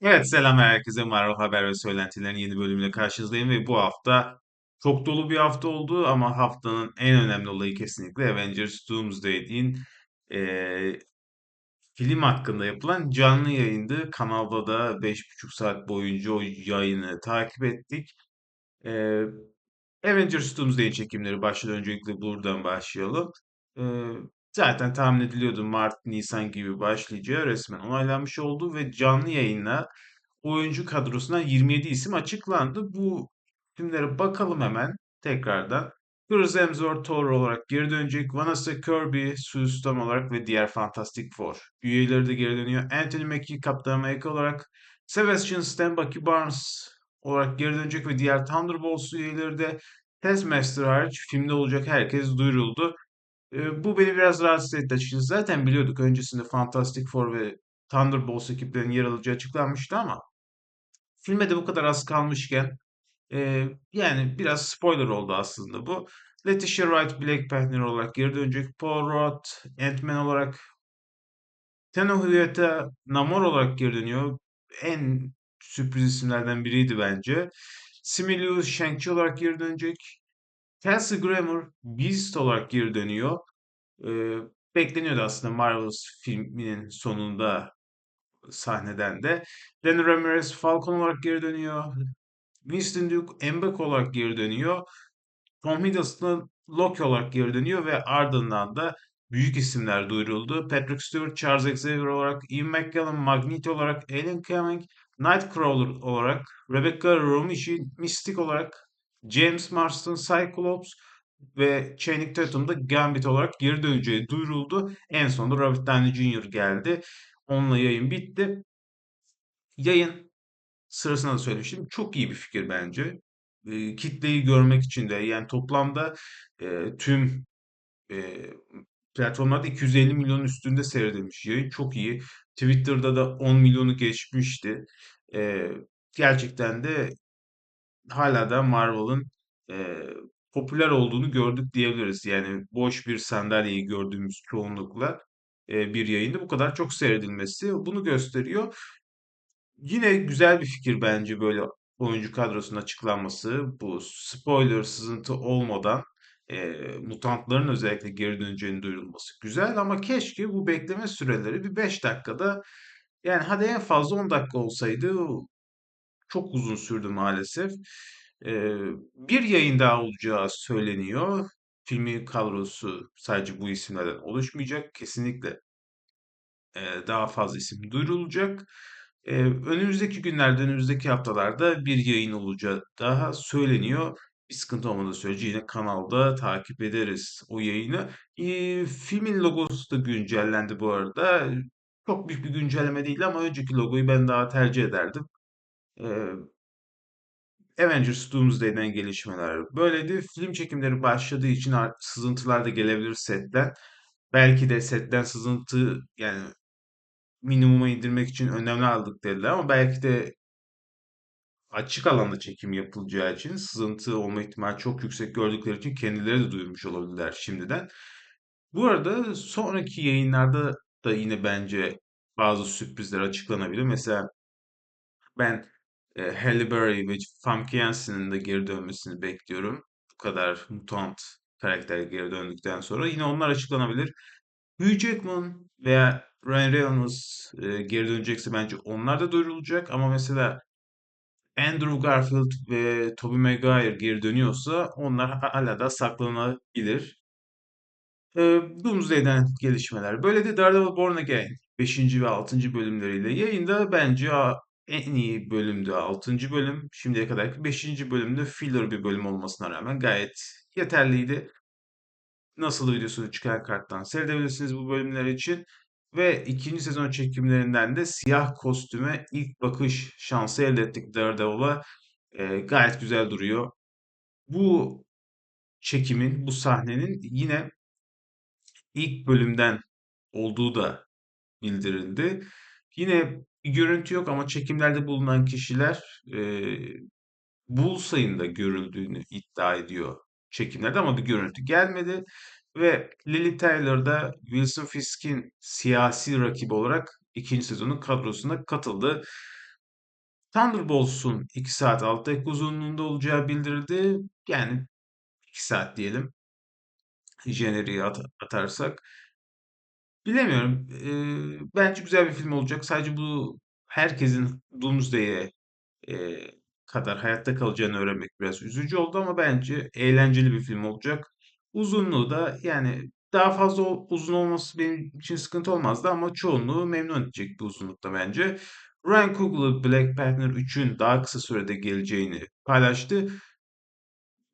Evet, selam herkese. Marvel Haber ve Söylentilerin yeni bölümüyle karşınızdayım ve bu hafta çok dolu bir hafta oldu ama haftanın en önemli olayı kesinlikle Avengers Doomsday'in eee, film hakkında yapılan canlı yayındı. Kanalda da beş buçuk saat boyunca o yayını takip ettik. Eee Avengers Doomsday çekimleri başladı. Öncelikle buradan başlayalım. Eee, zaten tahmin ediliyordu Mart, Nisan gibi başlayacağı resmen onaylanmış oldu ve canlı yayınla oyuncu kadrosundan 27 isim açıklandı. Bu isimlere bakalım hemen tekrardan. Chris Hemsworth Thor olarak geri dönecek. Vanessa Kirby Sue Storm olarak ve diğer Fantastic Four. Üyeleri de geri dönüyor. Anthony Mackie Kaptan Amerika olarak. Sebastian Stan Bucky Barnes olarak geri dönecek ve diğer Thunderbolts üyeleri de Taskmaster hariç filmde olacak herkes duyuruldu. Ee, bu beni biraz rahatsız etti açıkçası. Zaten biliyorduk öncesinde Fantastic Four ve Thunderbolts ekiplerinin yer alacağı açıklanmıştı ama filme de bu kadar az kalmışken e, yani biraz spoiler oldu aslında bu. Letitia Wright Black Panther olarak geri dönecek. Paul Rudd Ant-Man olarak Tenoch Namor olarak geri dönüyor. En sürpriz isimlerden biriydi bence. Simu Liu Shang-Chi olarak geri dönecek. Kelsey Grammer Beast olarak geri dönüyor. Ee, bekleniyordu aslında Marvels filminin sonunda sahneden de. Danny Ramirez Falcon olarak geri dönüyor. Winston Duke M'Baku olarak geri dönüyor. Tom Hiddleston Loki olarak geri dönüyor ve ardından da büyük isimler duyuruldu. Patrick Stewart, Charles Xavier olarak, Ian McKellen, Magneto olarak, Alan Cumming, Nightcrawler olarak, Rebecca Romijn, Mystic olarak, James Marston, Cyclops ve Channing Tatum da Gambit olarak geri döneceği duyuruldu. En sonunda Robert Downey Jr. geldi. Onunla yayın bitti. Yayın sırasında da söylemiştim. Çok iyi bir fikir bence. E, kitleyi görmek için de yani toplamda e, tüm e, platformlarda 250 milyon üstünde seyredilmiş yayın. Çok iyi. Twitter'da da 10 milyonu geçmişti. E, gerçekten de hala da Marvel'ın e, popüler olduğunu gördük diyebiliriz. Yani boş bir sandalyeyi gördüğümüz çoğunlukla e, bir yayında bu kadar çok seyredilmesi bunu gösteriyor. Yine güzel bir fikir bence böyle oyuncu kadrosunun açıklanması. Bu spoiler sızıntı olmadan e, mutantların özellikle geri döneceğini duyurulması güzel ama keşke bu bekleme süreleri bir 5 dakikada yani hadi en fazla 10 dakika olsaydı çok uzun sürdü maalesef. E, bir yayın daha olacağı söyleniyor. Filmin kadrosu sadece bu isimlerden oluşmayacak. Kesinlikle e, daha fazla isim duyurulacak. E, önümüzdeki günlerde, önümüzdeki haftalarda bir yayın olacağı daha söyleniyor. Bir sıkıntı olmadığı sürece yine kanalda takip ederiz o yayını. E, filmin logosu da güncellendi bu arada. Çok büyük bir güncelleme değil ama önceki logoyu ben daha tercih ederdim. E, Avengers Doomsday'den gelişmeler böyleydi. Film çekimleri başladığı için ar- sızıntılar da gelebilir setten. Belki de setten sızıntı yani minimuma indirmek için önlemler aldık dediler ama belki de açık alanda çekim yapılacağı için sızıntı olma ihtimali çok yüksek gördükleri için kendileri de duyurmuş olabilirler şimdiden. Bu arada sonraki yayınlarda da yine bence bazı sürprizler açıklanabilir. Mesela ben e, Halle Berry ve Famke Janssen'in de geri dönmesini bekliyorum. Bu kadar mutant karakter geri döndükten sonra yine onlar açıklanabilir. Hugh Jackman veya Ryan Reynolds e, geri dönecekse bence onlar da duyurulacak ama mesela Andrew Garfield ve Tobey Maguire geri dönüyorsa onlar hala da saklanabilir. E, Doomsday'den gelişmeler. Böyle de Daredevil Born Again 5. ve 6. bölümleriyle yayında bence en iyi bölümdü 6. bölüm. Şimdiye kadarki 5. bölümde filler bir bölüm olmasına rağmen gayet yeterliydi. Nasıl videosunu çıkan karttan seyredebilirsiniz bu bölümler için. Ve ikinci sezon çekimlerinden de siyah kostüme ilk bakış şansı elde ettik Daredevil'a. Ee, gayet güzel duruyor. Bu çekimin, bu sahnenin yine ilk bölümden olduğu da bildirildi. Yine bir görüntü yok ama çekimlerde bulunan kişiler e, Bullseye'ın da görüldüğünü iddia ediyor çekimlerde ama bir görüntü gelmedi. Ve Lily Taylor da Wilson Fisk'in siyasi rakibi olarak ikinci sezonun kadrosuna katıldı. Thunderbolts'un 2 saat 6 dakika uzunluğunda olacağı bildirildi. Yani 2 saat diyelim. Jeneriği at- atarsak. Bilemiyorum. Ee, bence güzel bir film olacak. Sadece bu herkesin Doomsday'e e, kadar hayatta kalacağını öğrenmek biraz üzücü oldu ama bence eğlenceli bir film olacak. Uzunluğu da yani daha fazla uzun olması benim için sıkıntı olmazdı ama çoğunluğu memnun edecek bir uzunlukta bence. Ryan Coogler Black Panther 3'ün daha kısa sürede geleceğini paylaştı.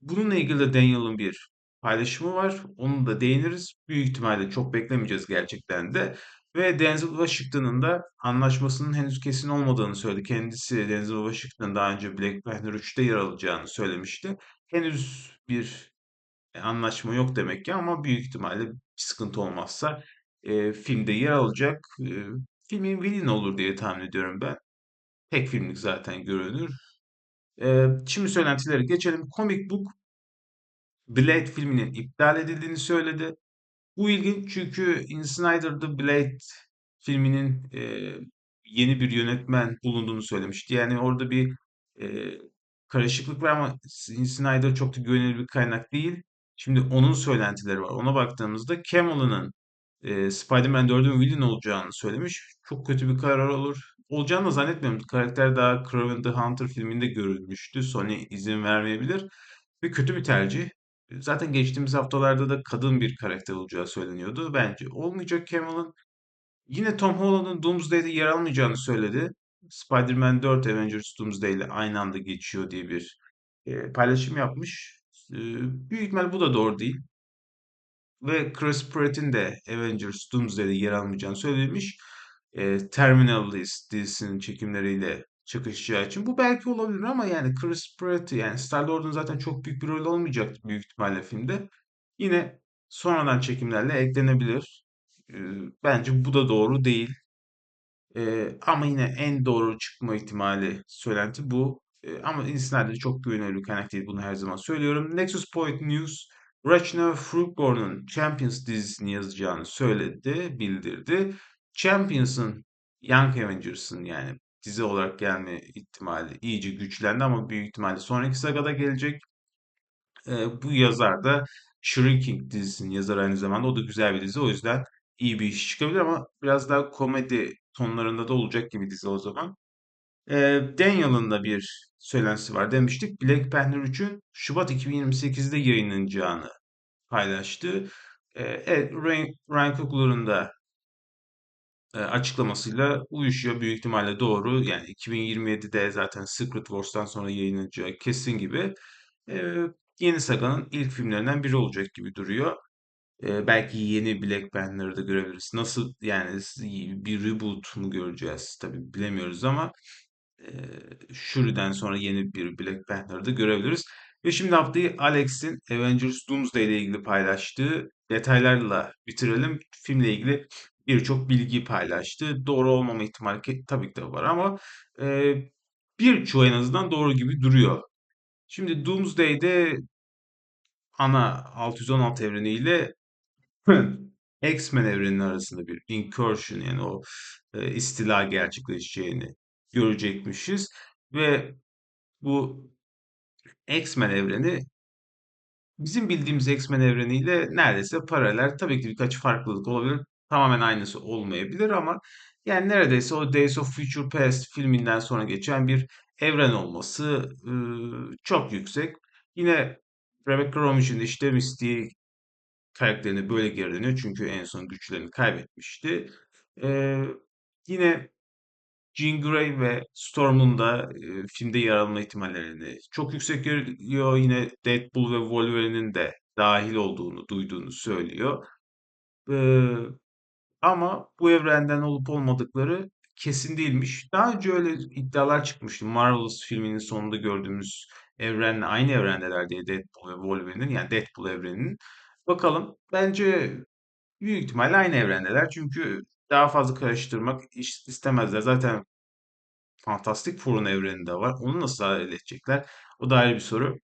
Bununla ilgili de Daniel'ın bir paylaşımı var. Onu da değiniriz. Büyük ihtimalle çok beklemeyeceğiz gerçekten de. Ve Denzel Washington'ın da anlaşmasının henüz kesin olmadığını söyledi. Kendisi Denzel Washington daha önce Black Panther 3'te yer alacağını söylemişti. Henüz bir anlaşma yok demek ki ama büyük ihtimalle bir sıkıntı olmazsa e, filmde yer alacak. E, filmin villain olur diye tahmin ediyorum ben. Tek filmlik zaten görünür. E, şimdi söylentileri geçelim. Comic Book Blade filminin iptal edildiğini söyledi. Bu ilginç çünkü In Snyder The Blade filminin e, yeni bir yönetmen bulunduğunu söylemişti. Yani orada bir e, karışıklık var ama Snyder çok da güvenilir bir kaynak değil. Şimdi onun söylentileri var. Ona baktığımızda Camel'ın e, Spider-Man 4'ün villain olacağını söylemiş. Çok kötü bir karar olur. Olacağını da zannetmiyorum. Karakter daha Kraven the Hunter filminde görülmüştü. Sony izin vermeyebilir. Ve kötü bir tercih. Zaten geçtiğimiz haftalarda da kadın bir karakter olacağı söyleniyordu. Bence olmayacak Camel'ın. Yine Tom Holland'ın Doomsday'de yer almayacağını söyledi. Spider-Man 4 Avengers Doomsday ile aynı anda geçiyor diye bir e, paylaşım yapmış. E, büyük ihtimal bu da doğru değil. Ve Chris Pratt'in de Avengers Doomsday'de yer almayacağını söylemiş. E, Terminal List dizisinin çekimleriyle çakışacağı için. Bu belki olabilir ama yani Chris Pratt yani Star-Lord'un zaten çok büyük bir rol olmayacak büyük ihtimalle filmde. Yine sonradan çekimlerle eklenebilir. E, bence bu da doğru değil. Ee, ama yine en doğru çıkma ihtimali söylenti bu. Ee, ama Cincinnati'de çok güvenilir bir kaynak değil. Bunu her zaman söylüyorum. Nexus Point News, Rachna Fruitborn'un Champions dizisini yazacağını söyledi, bildirdi. Champions'ın Young Avengers'ın yani dizi olarak gelme ihtimali iyice güçlendi ama büyük ihtimalle sonraki sagada gelecek. Ee, bu yazar da Shrinking dizisinin yazarı aynı zamanda. O da güzel bir dizi. O yüzden iyi bir iş çıkabilir ama biraz daha komedi tonlarında da olacak gibi dizi o zaman. Ee, Daniel'ın da bir söylentisi var demiştik. Black Panther 3'ün Şubat 2028'de yayınlanacağını paylaştı. Ee, evet, Ryan Coogler'ın da e, açıklamasıyla uyuşuyor. Büyük ihtimalle doğru. Yani 2027'de zaten Secret Wars'tan sonra yayınlanacağı kesin gibi. Ee, yeni saganın ilk filmlerinden biri olacak gibi duruyor. Ee, belki yeni Black Panther'ı da görebiliriz. Nasıl yani bir reboot mu göreceğiz? Tabii bilemiyoruz ama e, Shuri'den sonra yeni bir Black Panther'ı da görebiliriz. Ve şimdi haftayı Alex'in Avengers Doomsday ile ilgili paylaştığı detaylarla bitirelim. Filmle ilgili birçok bilgi paylaştı. Doğru olmama ihtimali tabii ki de var ama e, birçoğu en azından doğru gibi duruyor. Şimdi Doomsday'de ana 616 evreniyle X-Men evreninin arasında bir incursion yani o e, istila gerçekleşeceğini görecekmişiz. Ve bu X-Men evreni bizim bildiğimiz X-Men evreniyle neredeyse paralel. Tabii ki birkaç farklılık olabilir. Tamamen aynısı olmayabilir ama yani neredeyse o Days of Future Past filminden sonra geçen bir evren olması e, çok yüksek. Yine Rebecca Romij'in işte Mystique karakterini böyle geri dönüyor. Çünkü en son güçlerini kaybetmişti. Ee, yine Jean Grey ve Storm'un da e, filmde yer alma ihtimallerini çok yüksek görüyor. Yine Deadpool ve Wolverine'in de dahil olduğunu duyduğunu söylüyor. Ee, ama bu evrenden olup olmadıkları kesin değilmiş. Daha önce öyle iddialar çıkmıştı. Marvelous filminin sonunda gördüğümüz evrenle aynı evrendeler diye Deadpool ve Wolverine'in yani Deadpool evreninin. Bakalım. Bence büyük ihtimalle aynı evrendeler. Çünkü daha fazla karıştırmak istemezler. Zaten Fantastic Four'un evreninde var. Onu nasıl dahil edecekler? O da ayrı bir soru.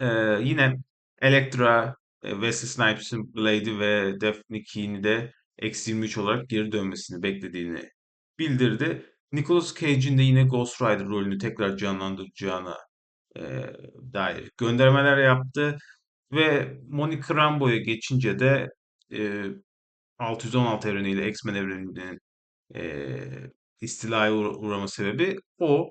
Ee, yine Elektra, e, Wesley Snipes'in Blade'i ve Daphne Keane'i de X-23 olarak geri dönmesini beklediğini bildirdi. Nicolas Cage'in de yine Ghost Rider rolünü tekrar canlandıracağına e, dair göndermeler yaptı. Ve Monica Rambeau'ya geçince de e, 616 evreniyle X-Men evreninin e, istilaya uğra- uğrama sebebi o.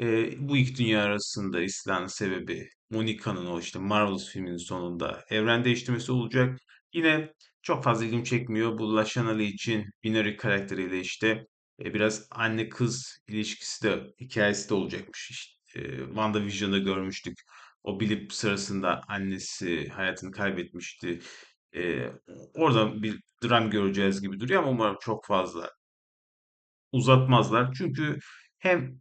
E, bu iki dünya arasında istilanın sebebi Monica'nın o işte Marvelous filminin sonunda evren değiştirmesi olacak. Yine çok fazla ilgimi çekmiyor. Bu Lashana Lee için binary karakteriyle işte e, biraz anne kız ilişkisi de hikayesi de olacakmış. İşte, e, WandaVision'da görmüştük. O bilip sırasında annesi hayatını kaybetmişti. E, oradan bir dram göreceğiz gibi duruyor ama umarım çok fazla uzatmazlar. Çünkü hem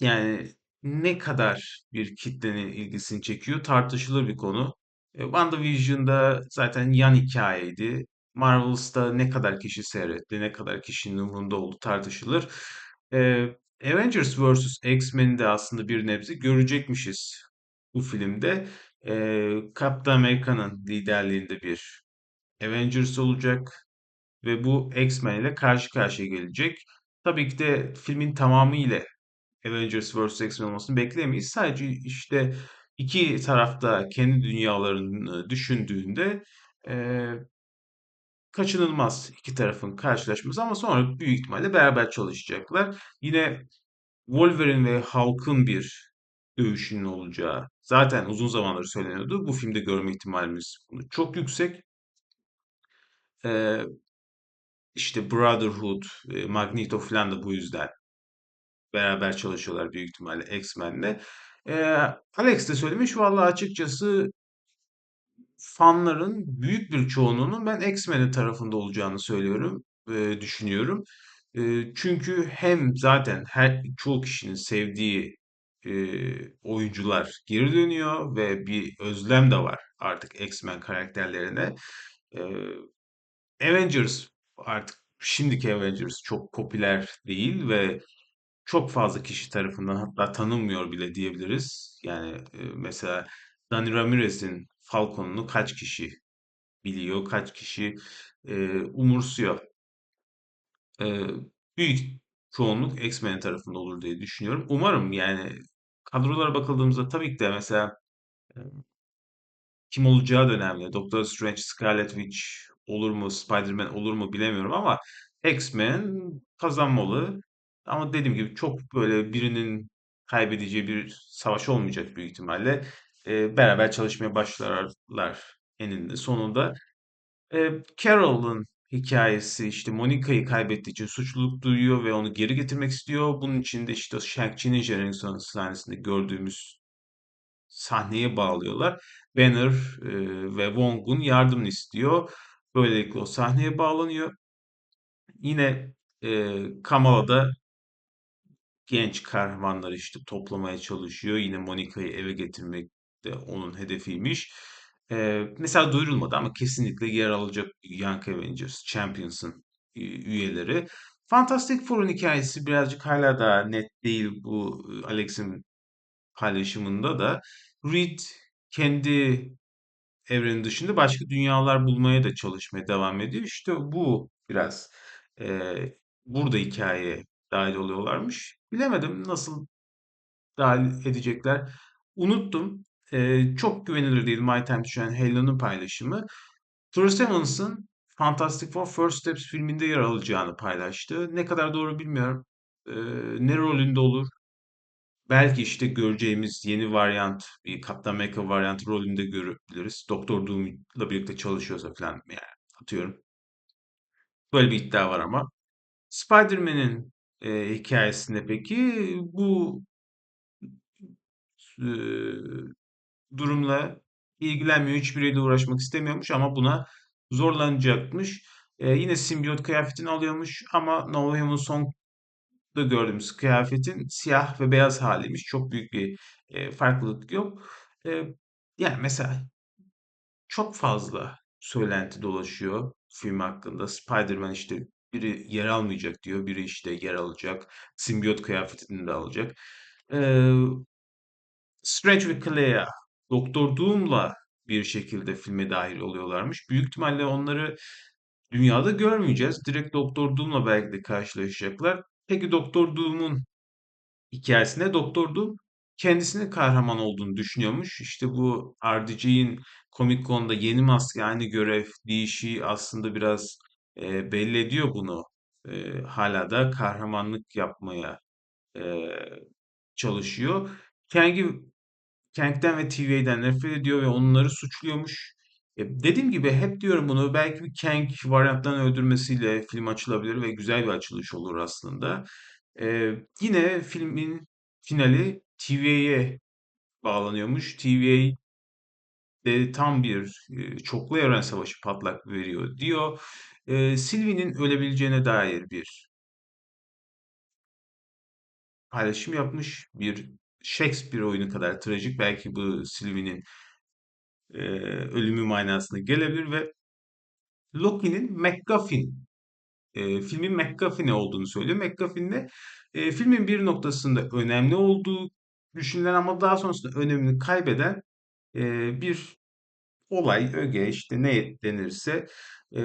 yani ne kadar bir kitlenin ilgisini çekiyor tartışılır bir konu. E, WandaVision'da zaten yan hikayeydi. Marvel'sta ne kadar kişi seyretti, ne kadar kişinin umurunda olduğu tartışılır. E, Avengers vs. X-Men'i de aslında bir nebze görecekmişiz bu filmde. E, Captain America'nın liderliğinde bir Avengers olacak ve bu X-Men ile karşı karşıya gelecek. Tabii ki de filmin tamamı ile Avengers vs. X-Men olmasını bekleyemeyiz. Sadece işte iki tarafta kendi dünyalarını düşündüğünde eee, kaçınılmaz iki tarafın karşılaşması ama sonra büyük ihtimalle beraber çalışacaklar. Yine Wolverine ve Hulk'ın bir dövüşünün olacağı zaten uzun zamandır söyleniyordu. Bu filmde görme ihtimalimiz çok yüksek. Eee işte Brotherhood, e, Magneto falan da bu yüzden beraber çalışıyorlar büyük ihtimalle X-Men'le. Ee, Alex de söylemiş. Vallahi açıkçası fanların büyük bir çoğunluğunun ben X-Men'in tarafında olacağını söylüyorum, e, düşünüyorum. E, çünkü hem zaten her çoğu kişinin sevdiği e, oyuncular geri dönüyor ve bir özlem de var artık X-Men karakterlerine. E, Avengers artık şimdiki Avengers çok popüler değil ve çok fazla kişi tarafından hatta tanınmıyor bile diyebiliriz. Yani e, mesela Dani Ramirez'in Falcon'unu kaç kişi biliyor, kaç kişi e, umursuyor. E, büyük çoğunluk X-Men tarafında olur diye düşünüyorum. Umarım yani kadrolara bakıldığımızda tabii ki de mesela kim olacağı da önemli. Doctor Strange, Scarlet Witch olur mu, Spider-Man olur mu bilemiyorum ama X-Men kazanmalı. Ama dediğim gibi çok böyle birinin kaybedeceği bir savaş olmayacak büyük ihtimalle. Ee, beraber çalışmaya başlarlar eninde sonunda. Ee, Carol'ın hikayesi işte Monica'yı kaybettiği için suçluluk duyuyor ve onu geri getirmek istiyor. Bunun için de işte Shang-Chi'nin Jennifer sahnesinde gördüğümüz sahneye bağlıyorlar. Banner e, ve Wong'un yardımını istiyor. Böylelikle o sahneye bağlanıyor. Yine e, Kamala da genç kahramanları işte toplamaya çalışıyor. Yine Monica'yı eve getirmek de onun hedefiymiş. E, mesela duyurulmadı ama kesinlikle yer alacak Young Avengers, Champions'ın e, üyeleri. Fantastic Four'un hikayesi birazcık hala daha net değil bu e, Alex'in paylaşımında da Reed kendi evrenin dışında başka dünyalar bulmaya da çalışmaya devam ediyor. İşte bu biraz eee, burada hikayeye dahil oluyorlarmış. Bilemedim nasıl dahil edecekler. Unuttum. Eee, çok güvenilir değil My Time to Shine Halo'nun paylaşımı. Chris Evans'ın Fantastic Four First Steps filminde yer alacağını paylaştı. Ne kadar doğru bilmiyorum. Eee, ne rolünde olur? Belki işte göreceğimiz yeni varyant, bir Captain America varyant rolünde görebiliriz. Doktor Doom'la birlikte çalışıyorsa falan yani atıyorum. Böyle bir iddia var ama. Spider-Man'in e, hikayesinde peki bu e, durumla ilgilenmiyor. Hiçbiriyle uğraşmak istemiyormuş ama buna zorlanacakmış. E, yine simbiyot kıyafetini alıyormuş ama No Way Home'un son da gördüğümüz kıyafetin siyah ve beyaz haliymiş. Çok büyük bir e, farklılık yok. E, yani mesela çok fazla söylenti dolaşıyor film hakkında. Spider-Man işte biri yer almayacak diyor, biri işte yer alacak. Simbiyot kıyafetini de alacak. E, Strange ve Clea Doktor Doom'la bir şekilde filme dahil oluyorlarmış. Büyük ihtimalle onları dünyada görmeyeceğiz. Direkt Doktor Doom'la belki de karşılaşacaklar. Peki Doktor Doom'un hikayesinde Doktor Doom kendisinin kahraman olduğunu düşünüyormuş. İşte bu RDJ'in Comic Con'da yeni maske aynı görev değişiği aslında biraz e, belli ediyor bunu. E, hala da kahramanlık yapmaya e, çalışıyor. Kang'i Kang'den ve TVA'den nefret ediyor ve onları suçluyormuş. E, dediğim gibi hep diyorum bunu belki bir Kang varyanttan öldürmesiyle film açılabilir ve güzel bir açılış olur aslında. E, yine filmin finali TVA'ye bağlanıyormuş. TVA de tam bir e, çoklu evren savaşı patlak veriyor diyor. E, Sylvie'nin ölebileceğine dair bir paylaşım yapmış. Bir Shakespeare oyunu kadar trajik. Belki bu Sylvie'nin e, ölümü manasına gelebilir ve Loki'nin MacGuffin e, filmin MacGuffin'i olduğunu söylüyor. MacGuffin de e, filmin bir noktasında önemli olduğu düşünülen ama daha sonrasında önemini kaybeden e, bir olay, öge işte ne denirse e,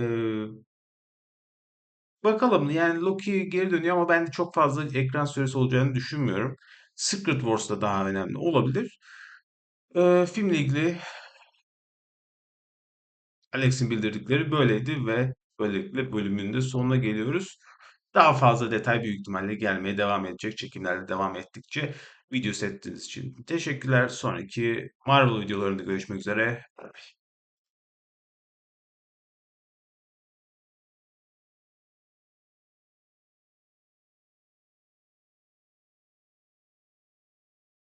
bakalım yani Loki geri dönüyor ama ben çok fazla ekran süresi olacağını düşünmüyorum. Secret Wars da daha önemli olabilir. E, filmle ilgili Alex'in bildirdikleri böyleydi ve böylelikle bölümün de sonuna geliyoruz. Daha fazla detay büyük ihtimalle gelmeye devam edecek. Çekimler de devam ettikçe video settiğiniz için teşekkürler. Sonraki Marvel videolarında görüşmek üzere.